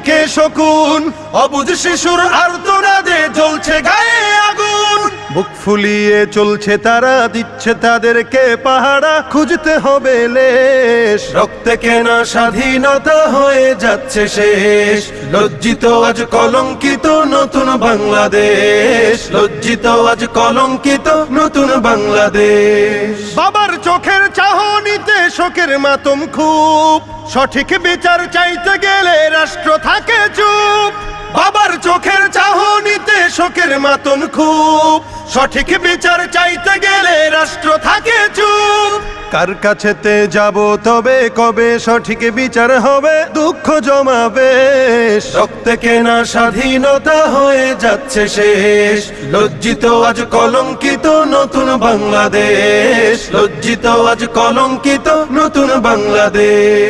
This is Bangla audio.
চতুর্দিকে শকুন, অবুজ শিশুর আর্তনাদে জ্বলছে গায়ে আগুন। বুক ফুলিয়ে চলছে তারা, দিচ্ছে তাদেরকে পাহারা, খুঁজতে হবে লেশ। রক্তে কেনা স্বাধীনতা হয়ে যাচ্ছে শেষ? লজ্জিত আজ কলঙ্কিত নতুন বাংলাদেশ। লজ্জিত আজ কলঙ্কিত নতুন বাংলাদেশ। বাবার চোখের চাহনিতে শোকের মাতম খুব। সঠিক বিচার চাইতে গেলে রাষ্ট্র থাকে চুপ। বাবার চোখের চাহনিতে শোকের মাতন খুব। সঠিক বিচার চাইতে গেলে রাষ্ট্র থাকে চুপ। কার কাছেতে যাব তবে কবে সঠিক বিচার হবে? দুঃখ জমাবে রক্তে কেনা স্বাধীনতা হয়ে যাচ্ছে শেষ। লজ্জিত আজ কলঙ্কিত নতুন বাংলাদেশ। লজ্জিত আজ কলঙ্কিত নতুন বাংলাদেশ।